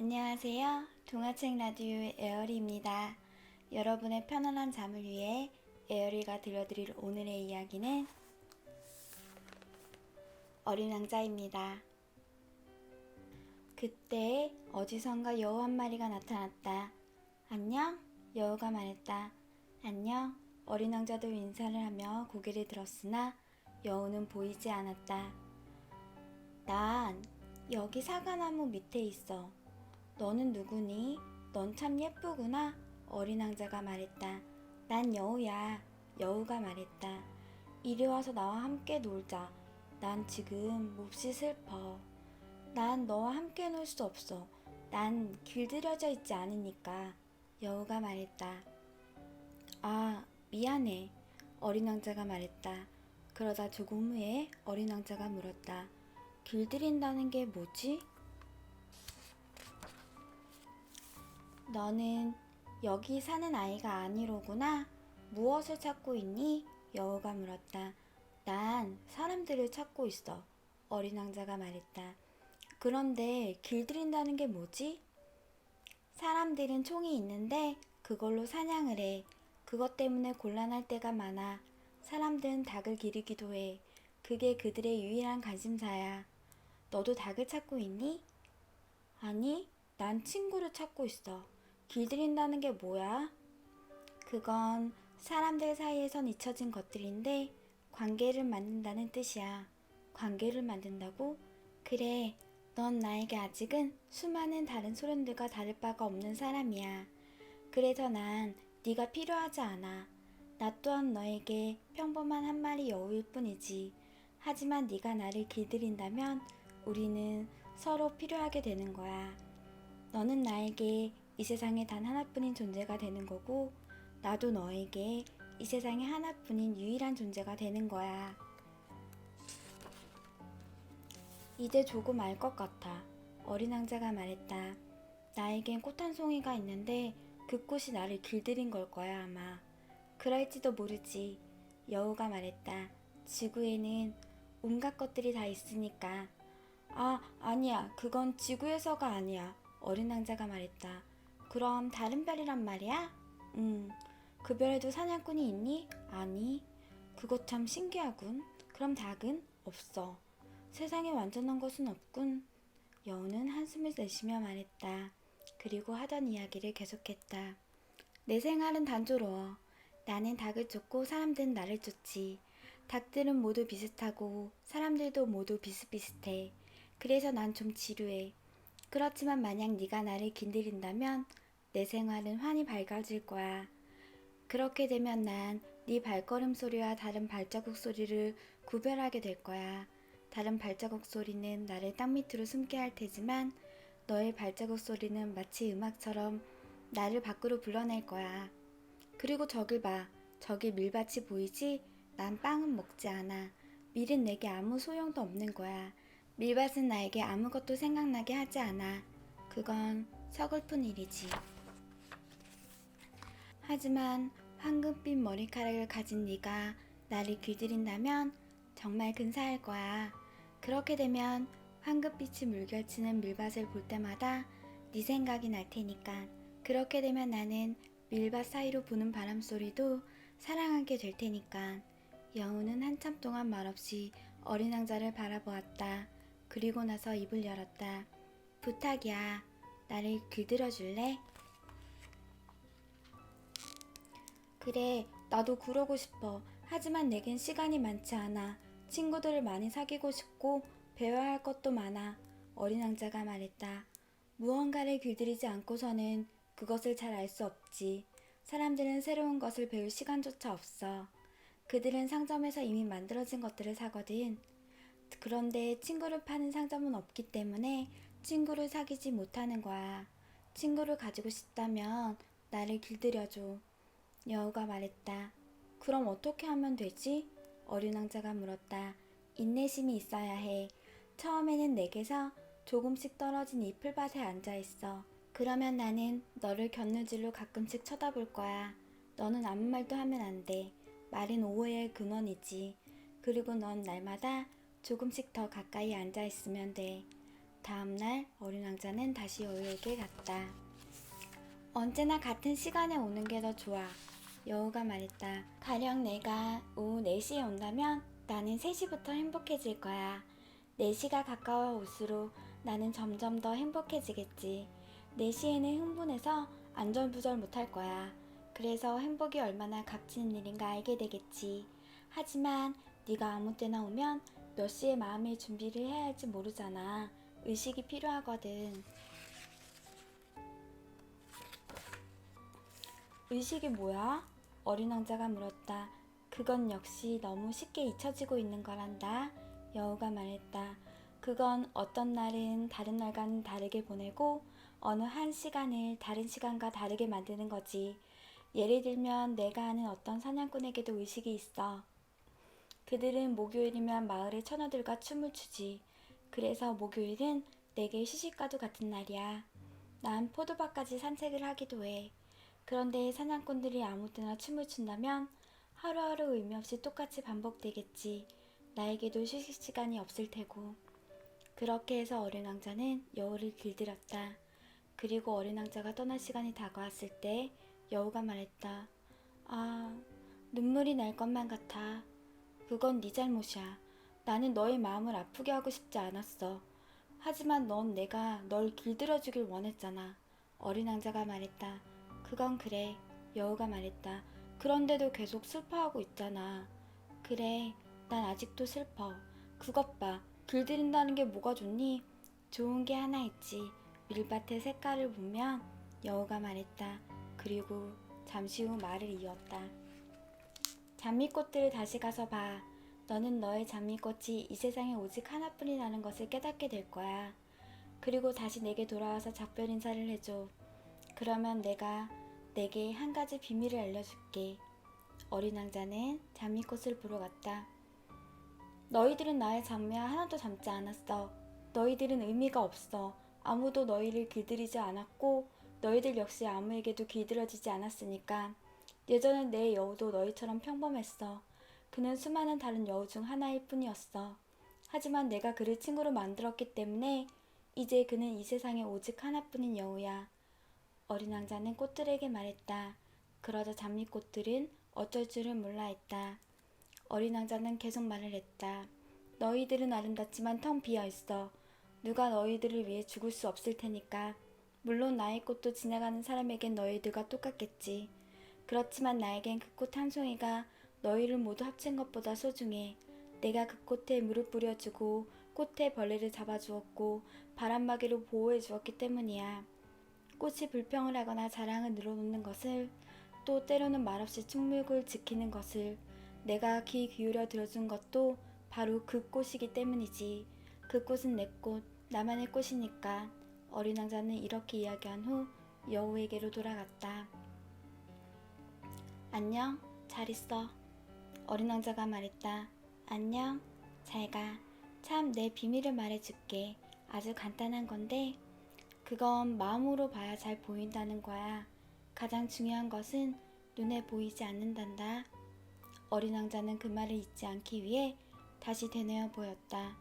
안녕하세요. 동화책 라디오의 에어리입니다. 여러분의 편안한 잠을 위해 에어리가 들려드릴 오늘의 이야기는 어린 왕자입니다. 그때 어디선가 여우 한 마리가 나타났다. 안녕? 여우가 말했다. 안녕? 어린 왕자도 인사를 하며 고개를 들었으나 여우는 보이지 않았다. 난 여기 사과나무 밑에 있어. 너는 누구니? 넌 참 예쁘구나. 어린 왕자가 말했다. 난 여우야. 여우가 말했다. 이리 와서 나와 함께 놀자. 난 지금 몹시 슬퍼. 난 너와 함께 놀 수 없어. 난 길들여져 있지 않으니까. 여우가 말했다. 아, 미안해. 어린 왕자가 말했다. 그러다 조금 후에 어린 왕자가 물었다. 길들인다는 게 뭐지? 너는 여기 사는 아이가 아니로구나. 무엇을 찾고 있니? 여우가 물었다. 난 사람들을 찾고 있어. 어린 왕자가 말했다. 그런데 길들인다는 게 뭐지? 사람들은 총이 있는데 그걸로 사냥을 해. 그것 때문에 곤란할 때가 많아. 사람들은 닭을 기르기도 해. 그게 그들의 유일한 관심사야. 너도 닭을 찾고 있니? 아니, 난 친구를 찾고 있어. 길들인다는 게 뭐야? 그건 사람들 사이에선 잊혀진 것들인데 관계를 만든다는 뜻이야. 관계를 만든다고? 그래, 넌 나에게 아직은 수많은 다른 소년들과 다를 바가 없는 사람이야. 그래서 난 네가 필요하지 않아. 나 또한 너에게 평범한 한 마리 여우일 뿐이지. 하지만 네가 나를 길들인다면 우리는 서로 필요하게 되는 거야. 너는 나에게 이 세상에 단 하나뿐인 존재가 되는 거고, 나도 너에게 이 세상에 하나뿐인 유일한 존재가 되는 거야. 이제 조금 알 것 같아. 어린 왕자가 말했다. 나에겐 꽃 한 송이가 있는데 그 꽃이 나를 길들인 걸 거야, 아마. 그럴지도 모르지. 여우가 말했다. 지구에는 온갖 것들이 다 있으니까. 아, 아니야. 그건 지구에서가 아니야. 어린 왕자가 말했다. 그럼 다른 별이란 말이야? 응. 그 별에도 사냥꾼이 있니? 아니. 그거 참 신기하군. 그럼 닭은? 없어. 세상에 완전한 것은 없군. 여우는 한숨을 내쉬며 말했다. 그리고 하던 이야기를 계속했다. 내 생활은 단조로워. 나는 닭을 쫓고 사람들은 나를 쫓지. 닭들은 모두 비슷하고 사람들도 모두 비슷비슷해. 그래서 난 좀 지루해. 그렇지만 만약 네가 나를 길들인다면 내 생활은 환히 밝아질 거야. 그렇게 되면 난 네 발걸음 소리와 다른 발자국 소리를 구별하게 될 거야. 다른 발자국 소리는 나를 땅 밑으로 숨게 할 테지만 너의 발자국 소리는 마치 음악처럼 나를 밖으로 불러낼 거야. 그리고 저길 봐. 저기 밀밭이 보이지? 난 빵은 먹지 않아. 밀은 내게 아무 소용도 없는 거야. 밀밭은 나에게 아무것도 생각나게 하지 않아. 그건 서글픈 일이지. 하지만 황금빛 머리카락을 가진 네가 나를 길들인다면 정말 근사할 거야. 그렇게 되면 황금빛이 물결치는 밀밭을 볼 때마다 네 생각이 날 테니까. 그렇게 되면 나는 밀밭 사이로 부는 바람 소리도 사랑하게 될 테니까. 여우는 한참 동안 말없이 어린 왕자를 바라보았다. 그리고 나서 입을 열었다. 부탁이야. 나를 길들여 줄래? 그래, 나도 그러고 싶어. 하지만 내겐 시간이 많지 않아. 친구들을 많이 사귀고 싶고 배워야 할 것도 많아. 어린 왕자가 말했다. 무언가를 길들이지 않고서는 그것을 잘 알 수 없지. 사람들은 새로운 것을 배울 시간조차 없어. 그들은 상점에서 이미 만들어진 것들을 사거든. 그런데 친구를 파는 상점은 없기 때문에 친구를 사귀지 못하는 거야. 친구를 가지고 싶다면 나를 길들여줘. 여우가 말했다. 그럼 어떻게 하면 되지? 어린 왕자가 물었다. 인내심이 있어야 해. 처음에는 내게서 조금씩 떨어진 이 풀밭에 앉아 있어. 그러면 나는 너를 곁누질로 가끔씩 쳐다볼 거야. 너는 아무 말도 하면 안 돼. 말은 오해의 근원이지. 그리고 넌 날마다 조금씩 더 가까이 앉아 있으면 돼. 다음날 어린 왕자는 다시 여우에게 갔다. 언제나 같은 시간에 오는 게 더 좋아. 여우가 말했다. 가령 내가 오후 4시에 온다면 나는 3시부터 행복해질 거야. 4시가 가까워 올수록 나는 점점 더 행복해지겠지. 4시에는 흥분해서 안절부절 못할 거야. 그래서 행복이 얼마나 값지는 일인가 알게 되겠지. 하지만 네가 아무 때나 오면 몇 시에 마음의 준비를 해야 할지 모르잖아. 의식이 필요하거든. 의식이 뭐야? 어린 왕자가 물었다. 그건 역시 너무 쉽게 잊혀지고 있는 거란다. 여우가 말했다. 그건 어떤 날은 다른 날과는 다르게 보내고 어느 한 시간을 다른 시간과 다르게 만드는 거지. 예를 들면 내가 아는 어떤 사냥꾼에게도 의식이 있어. 그들은 목요일이면 마을의 처녀들과 춤을 추지. 그래서 목요일은 내게 시식과도 같은 날이야. 난 포도밭까지 산책을 하기도 해. 그런데 사냥꾼들이 아무 때나 춤을 춘다면 하루하루 의미 없이 똑같이 반복되겠지. 나에게도 휴식 시간이 없을 테고. 그렇게 해서 어린 왕자는 여우를 길들였다. 그리고 어린 왕자가 떠날 시간이 다가왔을 때 여우가 말했다. 아, 눈물이 날 것만 같아. 그건 네 잘못이야. 나는 너의 마음을 아프게 하고 싶지 않았어. 하지만 넌 내가 널 길들여 주길 원했잖아. 어린 왕자가 말했다. 그건 그래. 여우가 말했다. 그런데도 계속 슬퍼하고 있잖아. 그래. 난 아직도 슬퍼. 그것 봐. 길들인다는 게 뭐가 좋니? 좋은 게 하나 있지. 밀밭의 색깔을 보면 여우가 말했다. 그리고 잠시 후 말을 이었다. 장미꽃들을 다시 가서 봐. 너는 너의 장미꽃이 이 세상에 오직 하나뿐이라는 것을 깨닫게 될 거야. 그리고 다시 내게 돌아와서 작별 인사를 해줘. 그러면 내가 내게 한 가지 비밀을 알려줄게. 어린 왕자는 장미꽃을 보러 갔다. 너희들은 나의 장미와 하나도 닮지 않았어. 너희들은 의미가 없어. 아무도 너희를 길들이지 않았고 너희들 역시 아무에게도 길들여지지 않았으니까. 예전엔 내 여우도 너희처럼 평범했어. 그는 수많은 다른 여우 중 하나일 뿐이었어. 하지만 내가 그를 친구로 만들었기 때문에 이제 그는 이 세상에 오직 하나뿐인 여우야. 어린 왕자는 꽃들에게 말했다. 그러자 장미꽃들은 어쩔 줄을 몰라 했다. 어린 왕자는 계속 말을 했다. 너희들은 아름답지만 텅 비어 있어. 누가 너희들을 위해 죽을 수 없을 테니까. 물론 나의 꽃도 지나가는 사람에겐 너희들과 똑같겠지. 그렇지만 나에겐 그 꽃 한 송이가 너희를 모두 합친 것보다 소중해. 내가 그 꽃에 물을 뿌려주고 꽃에 벌레를 잡아주었고 바람막이로 보호해 주었기 때문이야. 꽃이 불평을 하거나 자랑을 늘어놓는 것을 또 때로는 말없이 충묵을 지키는 것을 내가 귀 기울여 들어준 것도 바로 그 꽃이기 때문이지. 그 꽃은 내 꽃, 나만의 꽃이니까. 어린 왕자는 이렇게 이야기한 후 여우에게로 돌아갔다. 안녕, 잘 있어. 어린 왕자가 말했다. 안녕, 잘 가. 참 내 비밀을 말해줄게. 아주 간단한 건데, 그건 마음으로 봐야 잘 보인다는 거야. 가장 중요한 것은 눈에 보이지 않는단다. 어린 왕자는 그 말을 잊지 않기 위해 다시 되뇌어 보였다.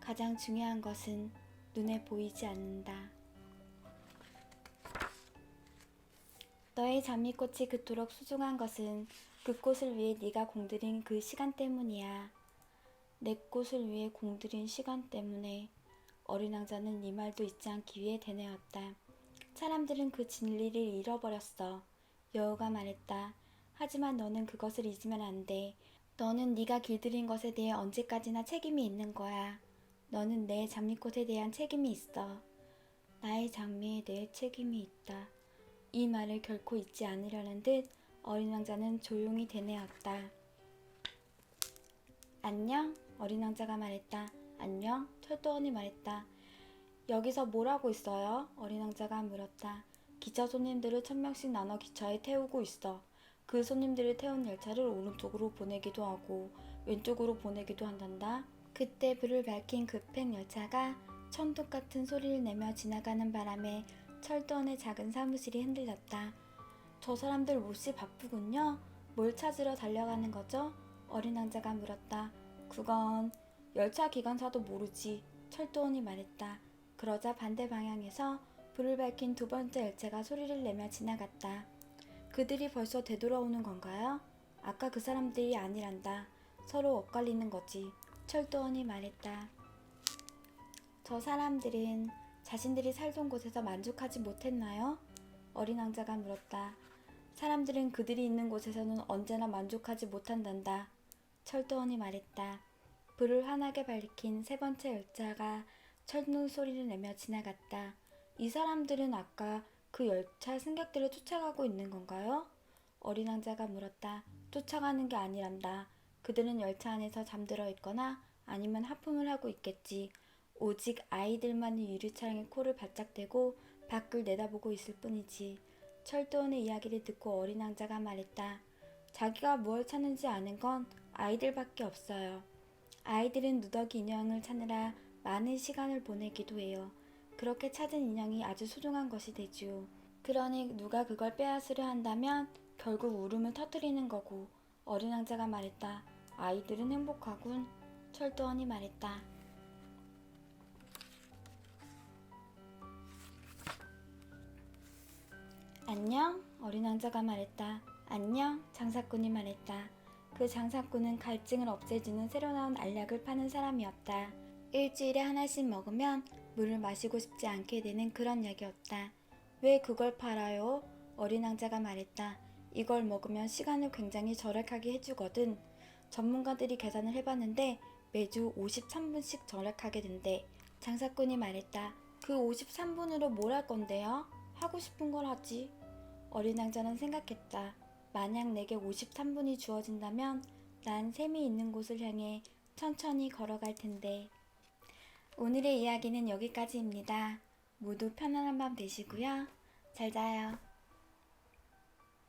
가장 중요한 것은 눈에 보이지 않는다. 너의 장미꽃이 그토록 소중한 것은 그 꽃을 위해 네가 공들인 그 시간 때문이야. 내 꽃을 위해 공들인 시간 때문에 어린 왕자는 이 말도 잊지 않기 위해 되뇌었다. 사람들은 그 진리를 잃어버렸어. 여우가 말했다. 하지만 너는 그것을 잊으면 안 돼. 너는 네가 길들인 것에 대해 언제까지나 책임이 있는 거야. 너는 내 장미꽃에 대한 책임이 있어. 나의 장미에 대해 책임이 있다. 이 말을 결코 잊지 않으려는 듯 어린 왕자는 조용히 되뇌었다. 안녕? 어린 왕자가 말했다. 철도원이 말했다. 여기서 뭘 하고 있어요? 어린 왕자가 물었다. 기차 손님들을 천 명씩 나눠 기차에 태우고 있어. 그 손님들을 태운 열차를 오른쪽으로 보내기도 하고 왼쪽으로 보내기도 한단다. 그때 불을 밝힌 급행 열차가 천둥 같은 소리를 내며 지나가는 바람에 철도원의 작은 사무실이 흔들렸다. 저 사람들 몹시 바쁘군요. 뭘 찾으러 달려가는 거죠? 어린 왕자가 물었다. 그건 열차 기관사도 모르지. 철도원이 말했다. 그러자 반대 방향에서 불을 밝힌 두 번째 열차가 소리를 내며 지나갔다. 그들이 벌써 되돌아오는 건가요? 아까 그 사람들이 아니란다. 서로 엇갈리는 거지. 철도원이 말했다. 저 사람들은 자신들이 살던 곳에서 만족하지 못했나요? 어린 왕자가 물었다. 사람들은 그들이 있는 곳에서는 언제나 만족하지 못한단다. 철도원이 말했다. 불을 환하게 밝힌 세 번째 열차가 철문 소리를 내며 지나갔다. 이 사람들은 아까 그 열차 승객들을 쫓아가고 있는 건가요? 어린 왕자가 물었다. 쫓아가는 게 아니란다. 그들은 열차 안에서 잠들어 있거나 아니면 하품을 하고 있겠지. 오직 아이들만이 유리창에 코를 바짝 대고 밖을 내다보고 있을 뿐이지. 철도원의 이야기를 듣고 어린 왕자가 말했다. 자기가 무얼 찾는지 아는 건 아이들밖에 없어요. 아이들은 누더기 인형을 찾느라 많은 시간을 보내기도 해요. 그렇게 찾은 인형이 아주 소중한 것이 되죠. 그러니 누가 그걸 빼앗으려 한다면 결국 울음을 터뜨리는 거고 어린 왕자가 말했다. 아이들은 행복하군. 철도원이 말했다. 안녕? 어린 왕자가 말했다. 안녕? 장사꾼이 말했다. 그 장사꾼은 갈증을 없애주는 새로 나온 알약을 파는 사람이었다. 일주일에 하나씩 먹으면 물을 마시고 싶지 않게 되는 그런 약이었다. 왜 그걸 팔아요? 어린 왕자가 말했다. 이걸 먹으면 시간을 굉장히 절약하게 해주거든. 전문가들이 계산을 해봤는데 매주 53분씩 절약하게 된대. 장사꾼이 말했다. 그 53분으로 뭘 할 건데요? 하고 싶은 걸 하지. 어린 왕자는 생각했다. 만약 내게 53분이 주어진다면 난 샘이 있는 곳을 향해 천천히 걸어갈 텐데. 오늘의 이야기는 여기까지입니다. 모두 편안한 밤 되시고요. 잘 자요.